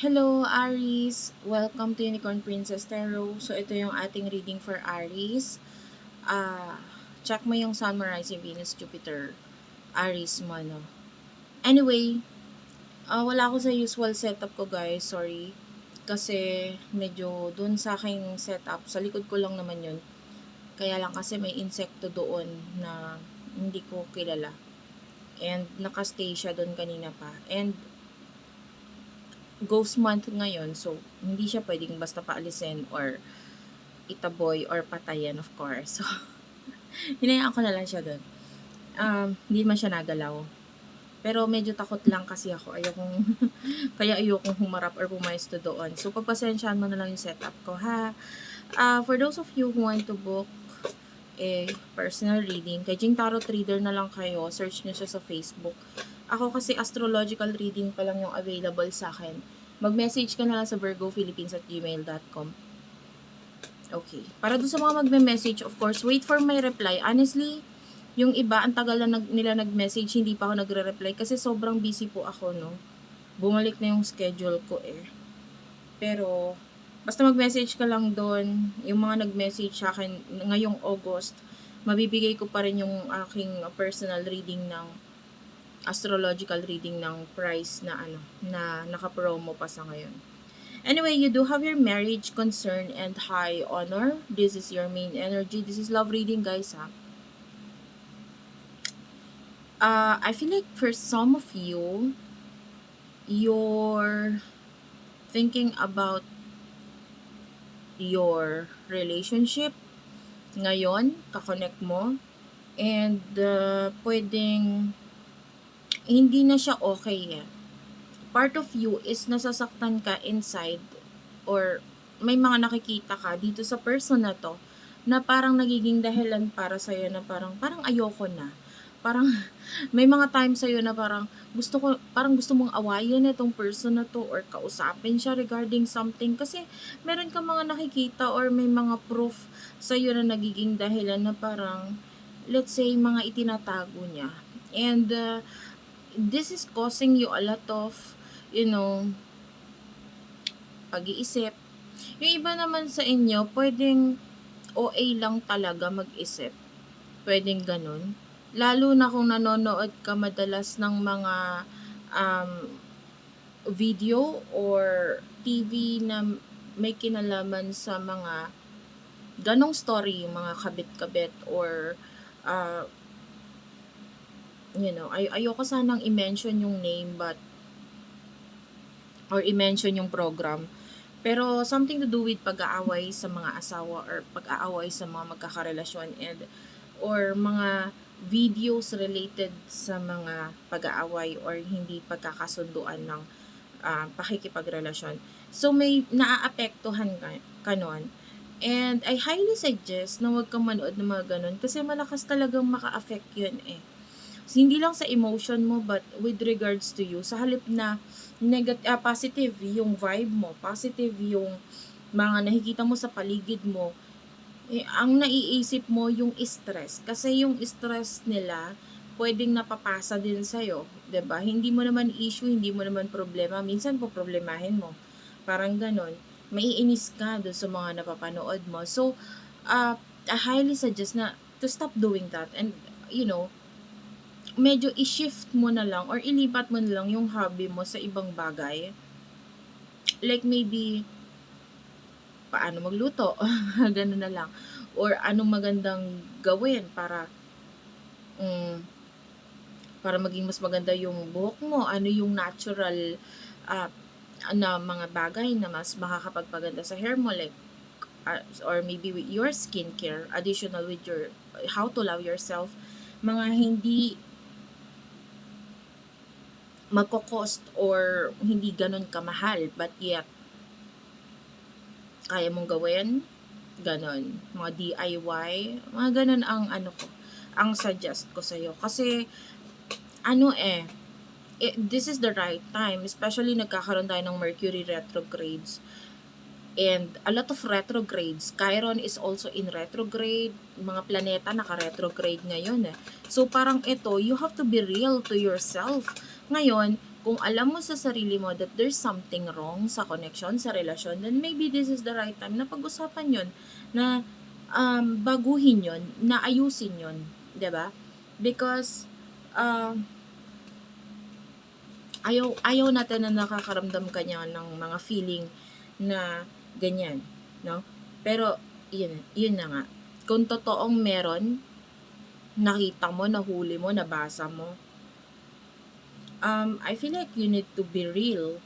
Hello, Aries! Welcome to Unicorn Princess Tarot. So, ito yung ating reading for Aries. Ah, check mo yung Sun, Rising, Venus, Jupiter, Aries mo, no? Anyway, ah, wala ako sa usual setup ko, guys. Sorry. Kasi, medyo dun sa aking setup, sa likod ko lang naman yun. Kaya lang kasi may insekto doon na hindi ko kilala. And nakastay siya doon kanina pa. And ghost month ngayon, so hindi siya pwedeng basta paalisin or itaboy or patayan, of course. So, hinayaan ko na lang siya doon. Um, hindi man siya nagalaw. Pero medyo takot lang kasi ako. Ayokong, kaya ayokong humarap or pumaesto doon. So, pagpasensyahan mo na lang yung setup ko, ha? Uh, for those of you who want to book a personal reading, kay Jing Tarot Reader na lang kayo. Search nyo siya sa Facebook. Ako kasi astrological reading pa lang yung available sa akin. Mag-message ka na lang sa virgophilippines at gmail.com. Okay. Para dun sa mga magme-message, of course, wait for my reply. Honestly, yung iba, ang tagal na nag, nila nag-message, hindi pa ako nagre-reply kasi sobrang busy po ako, no? Bumalik na yung schedule ko eh. Pero, basta mag-message ka lang doon, yung mga nag-message sa akin ngayong August, mabibigay ko pa rin yung aking personal reading ng astrological reading ng price na ano na naka-promo pa sa ngayon. Anyway, you do have your marriage concern and high honor. This is your main energy. This is love reading, guys, ha. Uh, I feel like for some of you, you're thinking about your relationship ngayon, kakonect mo, and uh, pwedeng hindi na siya okay eh. Part of you is nasasaktan ka inside or may mga nakikita ka dito sa person na to na parang nagiging dahilan para sa'yo na parang, parang ayoko na. Parang may mga time sa'yo na parang gusto ko, parang gusto mong awayin itong person na to or kausapin siya regarding something kasi meron ka mga nakikita or may mga proof sa'yo na nagiging dahilan na parang let's say mga itinatago niya. And uh, this is causing you a lot of, you know, pag-iisip. Yung iba naman sa inyo, pwedeng OA lang talaga mag-isip. Pwedeng ganun. Lalo na kung nanonood ka madalas ng mga um, video or TV na may kinalaman sa mga ganong story, yung mga kabit-kabit or uh, you know, ay ayoko sanang i-mention yung name but or i-mention yung program. Pero something to do with pag-aaway sa mga asawa or pag-aaway sa mga magkakarelasyon and or mga videos related sa mga pag-aaway or hindi pagkakasunduan ng uh, pakikipagrelasyon. So may naaapektuhan ka, ka nun. And I highly suggest na huwag kang manood ng mga ganun kasi malakas talagang maka-affect yun eh hindi lang sa emotion mo but with regards to you. Sa halip na negative uh, positive yung vibe mo positive yung mga nakikita mo sa paligid mo eh, ang naiisip mo yung stress. Kasi yung stress nila pwedeng napapasa din sa iyo 'di ba hindi mo naman issue hindi mo naman problema. Minsan po problemahin mo. Parang ganon maiinis ka do sa mga napapanood mo. So uh, I highly suggest na to stop doing that. And you know medyo i-shift mo na lang or ilipat mo na lang yung hobby mo sa ibang bagay. Like maybe, paano magluto, ganun na lang. Or anong magandang gawin para um, para maging mas maganda yung buhok mo, ano yung natural uh, na mga bagay na mas makakapagpaganda sa hair mo like uh, or maybe with your skincare additional with your how to love yourself mga hindi magko-cost or hindi ganun kamahal but yet kaya mong gawin? Ganun. Mga DIY mga ganun ang ano ko ang suggest ko sa iyo kasi ano eh it, this is the right time especially nagkakaroon tayo ng Mercury retrogrades. And a lot of retrogrades Chiron is also in retrograde. Mga planeta naka-retrograde ngayon eh. So parang ito you have to be real to yourself ngayon, kung alam mo sa sarili mo that there's something wrong sa connection, sa relasyon, then maybe this is the right time na pag-usapan yon na um, baguhin yon na ayusin yon ba Because, um, ayaw, ayaw natin na nakakaramdam kanya ng mga feeling na ganyan, no? Pero, yun, yun na nga. Kung totoong meron, nakita mo, nahuli mo, nabasa mo, um, I feel like you need to be real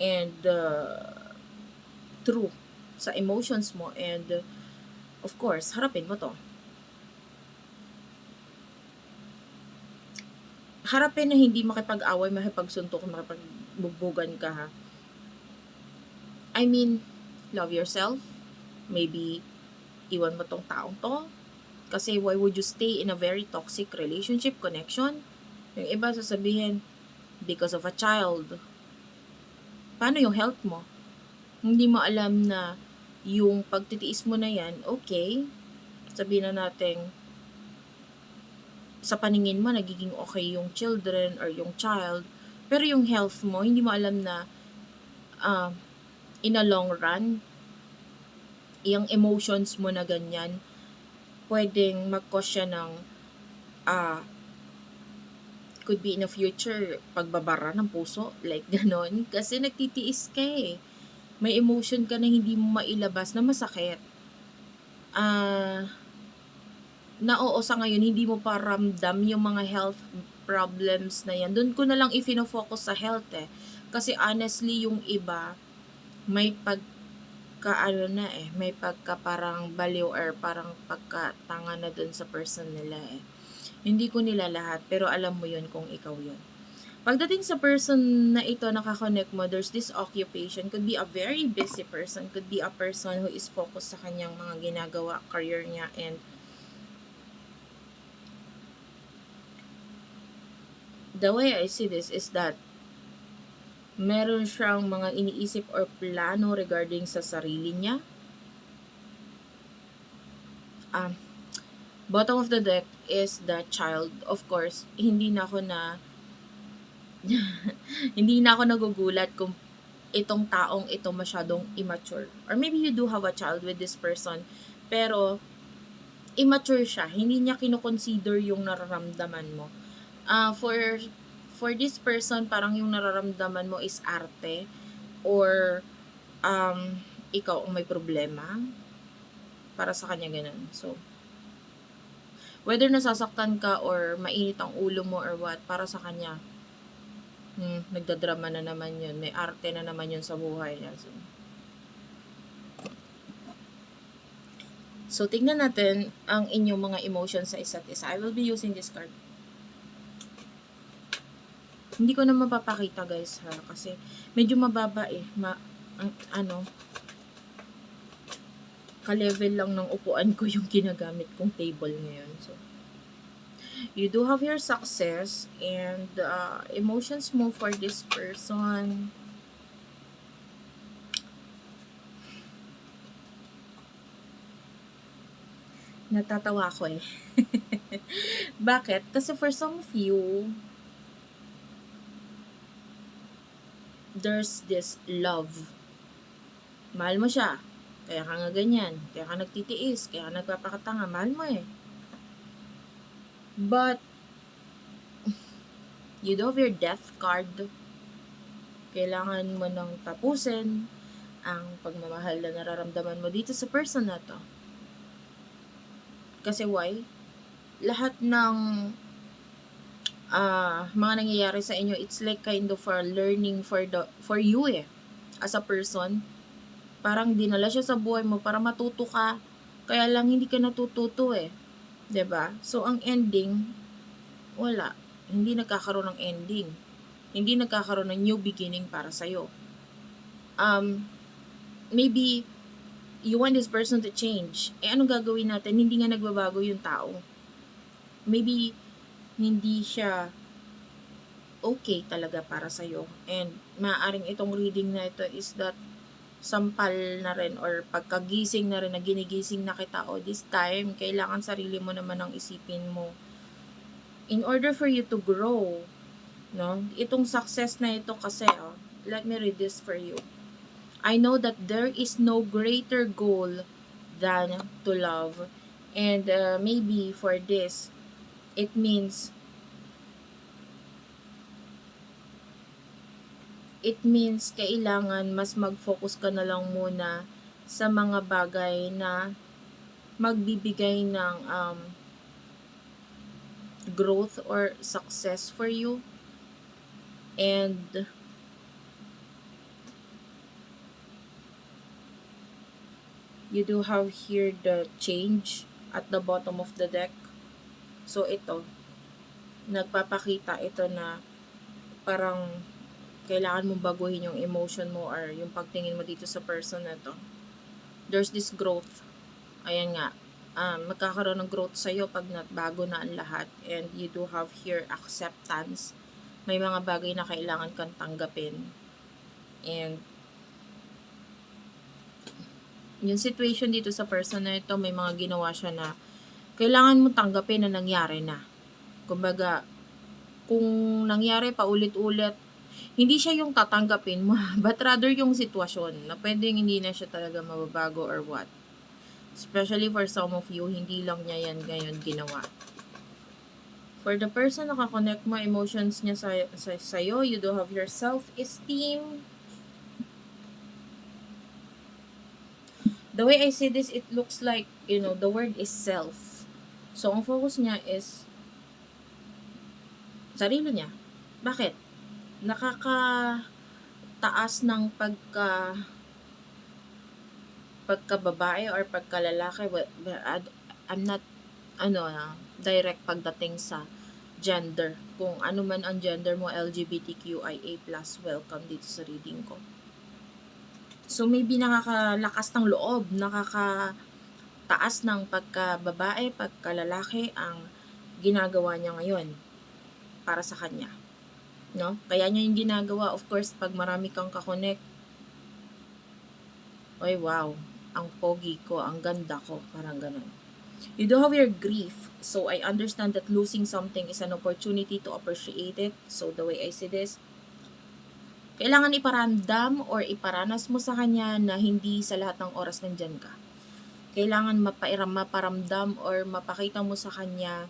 and uh, true sa emotions mo and uh, of course, harapin mo to. Harapin na hindi makipag-away, makipagsuntok, makipagbugbugan ka ha. I mean, love yourself. Maybe, iwan mo tong taong to. Kasi why would you stay in a very toxic relationship, connection? Yung iba sasabihin, because of a child. Paano yung health mo? Hindi mo alam na yung pagtitiis mo na yan, okay. Sabihin na natin, sa paningin mo, nagiging okay yung children or yung child. Pero yung health mo, hindi mo alam na uh, in a long run, yung emotions mo na ganyan, pwedeng mag-cause siya ng uh, could be in the future, pagbabara ng puso, like ganon. Kasi nagtitiis ka eh. May emotion ka na hindi mo mailabas na masakit. Ah, uh, na oo sa ngayon hindi mo pa ramdam yung mga health problems na yan. Doon ko na lang i-focus sa health eh. Kasi honestly, yung iba, may pagka ano na eh, may pagka parang baliw or parang pagkatanga na doon sa person nila eh. Hindi ko nila lahat, pero alam mo yun kung ikaw yun. Pagdating sa person na ito nakakonect mo, there's this occupation. Could be a very busy person. Could be a person who is focused sa kanyang mga ginagawa, career niya, and the way I see this is that meron siyang mga iniisip or plano regarding sa sarili niya. Um, bottom of the deck is the child. Of course, hindi na ako na hindi na ako nagugulat kung itong taong ito masyadong immature. Or maybe you do have a child with this person, pero immature siya. Hindi niya kinoconsider yung nararamdaman mo uh, for for this person parang yung nararamdaman mo is arte or um, ikaw ang may problema para sa kanya ganun. So, whether nasasaktan ka or mainit ang ulo mo or what, para sa kanya, hmm, nagdadrama na naman yun. May arte na naman yun sa buhay niya. So, so tingnan natin ang inyong mga emotions sa isa't isa. I will be using this card. Hindi ko na mapapakita guys ha kasi medyo mababa eh. Ma, ang, ano ka-level lang ng upuan ko yung ginagamit kong table ngayon. So, you do have your success and uh, emotions mo for this person. Natatawa ko eh. Bakit? Kasi for some of you, there's this love. Mahal mo siya. Kaya ka nga ganyan. Kaya ka nagtitiis. Kaya ka nagpapakatanga. Mahal mo eh. But, you have your death card. Kailangan mo nang tapusin ang pagmamahal na nararamdaman mo dito sa person na to. Kasi why? Lahat ng uh, mga nangyayari sa inyo, it's like kind of for learning for the for you eh. As a person, parang dinala siya sa buhay mo para matuto ka. Kaya lang hindi ka natututo eh. ba? So ang ending wala. Hindi nagkakaroon ng ending. Hindi nagkakaroon ng new beginning para sa iyo. Um maybe you want this person to change. Eh anong gagawin natin? Hindi nga nagbabago yung tao. Maybe hindi siya okay talaga para sa iyo. And maaring itong reading na ito is that sampal na rin or pagkagising na rin na ginigising na kita o this time kailangan sarili mo naman ang isipin mo in order for you to grow No? Itong success na ito kasi, oh, let me read this for you. I know that there is no greater goal than to love. And uh, maybe for this, it means it means kailangan mas mag-focus ka na lang muna sa mga bagay na magbibigay ng um, growth or success for you. And you do have here the change at the bottom of the deck. So ito, nagpapakita ito na parang kailangan mong baguhin yung emotion mo or yung pagtingin mo dito sa person na to. There's this growth. Ayan nga. Um, magkakaroon ng growth sa'yo pag bago na ang lahat. And you do have here acceptance. May mga bagay na kailangan kang tanggapin. And yung situation dito sa person na ito, may mga ginawa siya na kailangan mo tanggapin na nangyari na. Kumbaga, kung nangyari pa ulit-ulit, hindi siya yung tatanggapin mo, but rather yung sitwasyon na pwedeng hindi na siya talaga mababago or what. Especially for some of you, hindi lang niya yan ngayon ginawa. For the person na kakonect mo, emotions niya sa, sa, sa'yo, you do have your self-esteem. The way I see this, it looks like, you know, the word is self. So, ang focus niya is sarili niya. Bakit? Nakakataas ng pagka pagkababae or pagkalalaki. I'm not ano direct pagdating sa gender. Kung ano man ang gender mo LGBTQIA+ welcome dito sa reading ko. So maybe nakakalakas ng loob nakakataas ng pagkababae pagkalalaki ang ginagawa niya ngayon para sa kanya No? Kaya niya yung ginagawa, of course, pag marami kang kakonect. Oy, wow. Ang pogi ko, ang ganda ko. Parang ganun. You do have your grief. So, I understand that losing something is an opportunity to appreciate it. So, the way I see this, kailangan iparamdam or iparanas mo sa kanya na hindi sa lahat ng oras nandyan ka. Kailangan mapairam, maparamdam or mapakita mo sa kanya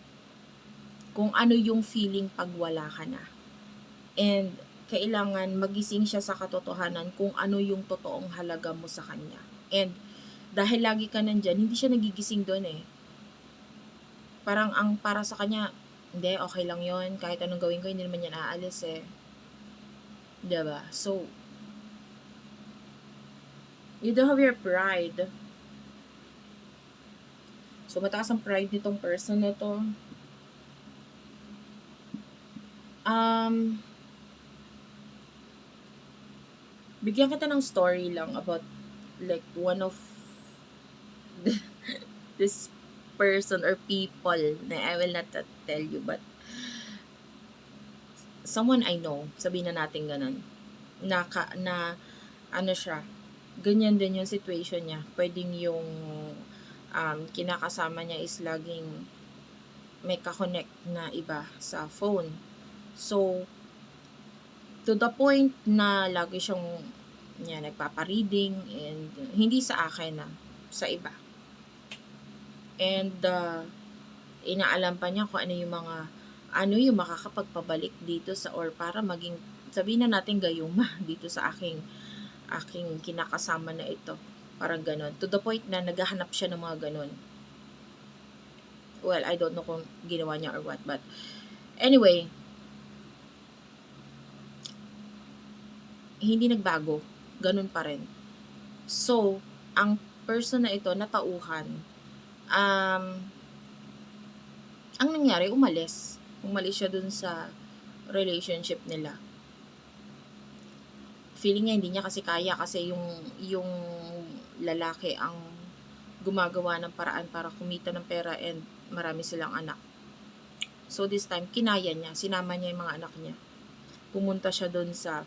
kung ano yung feeling pag wala ka na and kailangan magising siya sa katotohanan kung ano yung totoong halaga mo sa kanya. And dahil lagi ka nandyan, hindi siya nagigising doon eh. Parang ang para sa kanya, hindi, okay lang yon Kahit anong gawin ko, hindi naman yan aalis eh. Diba? So, you don't have your pride. So, mataas ang pride nitong person na to. Um, bigyan kita ng story lang about like one of this person or people na I will not tell you but someone I know, sabihin na natin ganun, na, ka, na ano siya, ganyan din yung situation niya. Pwedeng yung um, kinakasama niya is laging may kakonect na iba sa phone. So, to the point na lagi siyang niya nagpapa-reading and hindi sa akin na sa iba. And uh, inaalam pa niya kung ano yung mga ano yung makakapagpabalik dito sa or para maging sabihin na natin gayuma dito sa aking aking kinakasama na ito. Parang ganon. To the point na naghahanap siya ng mga ganon. Well, I don't know kung ginawa niya or what. But, anyway, hindi nagbago. Ganun pa rin. So, ang person na ito, natauhan, um, ang nangyari, umalis. Umalis siya dun sa relationship nila. Feeling niya, hindi niya kasi kaya kasi yung, yung lalaki ang gumagawa ng paraan para kumita ng pera and marami silang anak. So this time, kinaya niya, sinama niya yung mga anak niya. Pumunta siya doon sa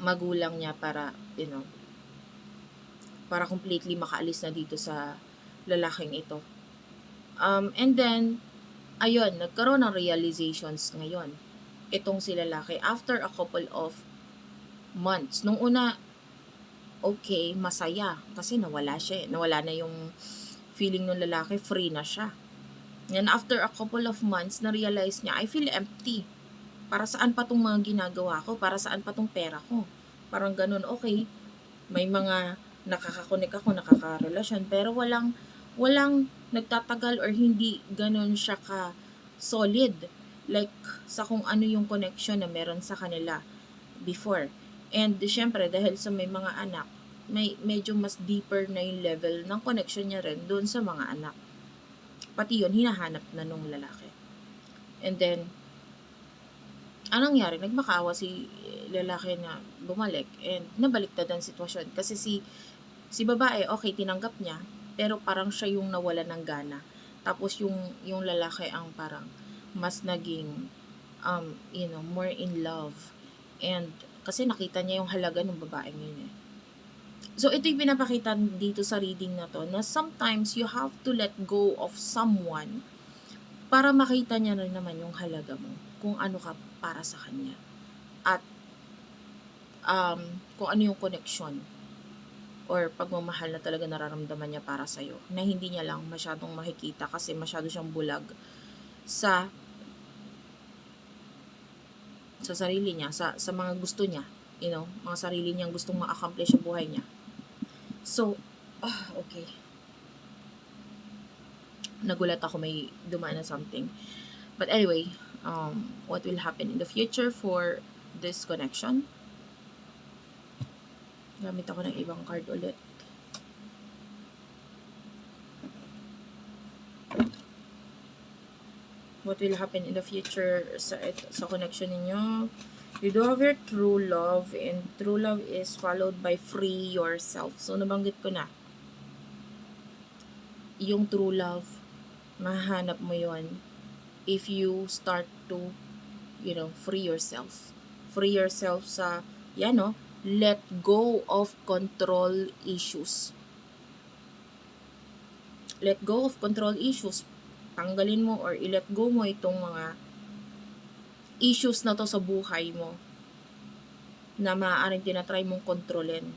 magulang niya para, you know, para completely makaalis na dito sa lalaking ito. Um, and then, ayun, nagkaroon ng realizations ngayon. itong si lalaki after a couple of months. Nung una, okay, masaya. Kasi nawala siya eh. Nawala na yung feeling ng lalaki, free na siya. And after a couple of months, na-realize niya, I feel empty. Para saan pa tong mga ginagawa ko? Para saan pa tong pera ko? Parang ganun, okay, may mga nakakakonek ako, nakakarelasyon, pero walang, walang nagtatagal or hindi ganun siya ka solid. Like, sa kung ano yung connection na meron sa kanila before. And, syempre, dahil sa may mga anak, may medyo mas deeper na yung level ng connection niya rin doon sa mga anak. Pati yun, hinahanap na nung lalaki. And then, anong nangyari? Nagmakaawa si lalaki na bumalik and nabaliktad ang sitwasyon. Kasi si, si babae, okay, tinanggap niya, pero parang siya yung nawala ng gana. Tapos yung, yung lalaki ang parang mas naging, um, you know, more in love. And kasi nakita niya yung halaga ng babae ngayon eh. So, ito yung pinapakita dito sa reading na to, na sometimes you have to let go of someone para makita niya rin naman yung halaga mo, kung ano ka para sa kanya. At um, kung ano yung connection or pagmamahal na talaga nararamdaman niya para sa'yo, na hindi niya lang masyadong makikita kasi masyado siyang bulag sa sa sarili niya, sa, sa mga gusto niya, you know, mga sarili niyang gustong ma-accomplish sa buhay niya. So, ah, okay. Nagulat ako may dumaan na something. But anyway, um, what will happen in the future for this connection? Gamit ako ng ibang card ulit. What will happen in the future sa, sa connection ninyo? You do have your true love and true love is followed by free yourself. So, nabanggit ko na. Yung true love, mahanap mo yon if you start to, you know, free yourself. Free yourself sa, yan no, let go of control issues. Let go of control issues. Tanggalin mo or i-let go mo itong mga issues na to sa buhay mo na maaaring tinatry mong kontrolin.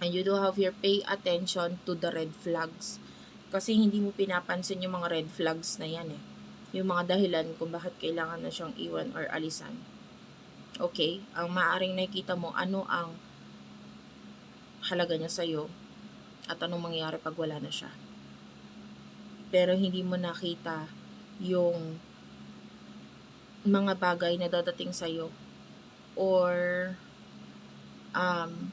And you do have your pay attention to the red flags. Kasi hindi mo pinapansin yung mga red flags na yan eh. Yung mga dahilan kung bakit kailangan na siyang iwan or alisan. Okay? Ang maaaring nakikita mo, ano ang halaga niya sa'yo at anong mangyayari pag wala na siya. Pero hindi mo nakita yung mga bagay na dadating sa'yo or um,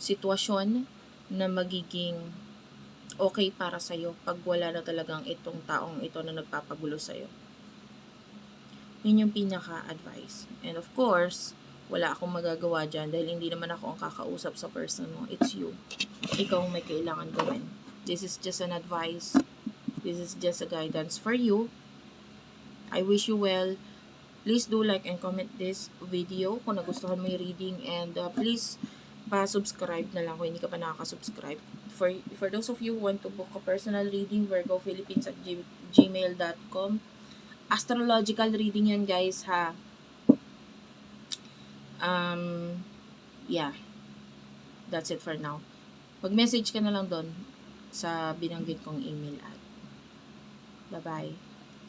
sitwasyon na magiging okay para sa'yo pag wala na talagang itong taong ito na nagpapagulo sa'yo. Yun yung pinaka-advice. And of course, wala akong magagawa dyan dahil hindi naman ako ang kakausap sa person mo. It's you. Ikaw ang may kailangan gawin. This is just an advice. This is just a guidance for you. I wish you well. Please do like and comment this video kung nagustuhan mo yung reading and uh, please pa-subscribe na lang kung hindi ka pa nakaka-subscribe. For, for those of you who want to book a personal reading, virgophilippines at gmail.com Astrological reading yan guys ha. Um, yeah. That's it for now. Mag-message ka na lang doon sa binanggit kong email at. Bye-bye.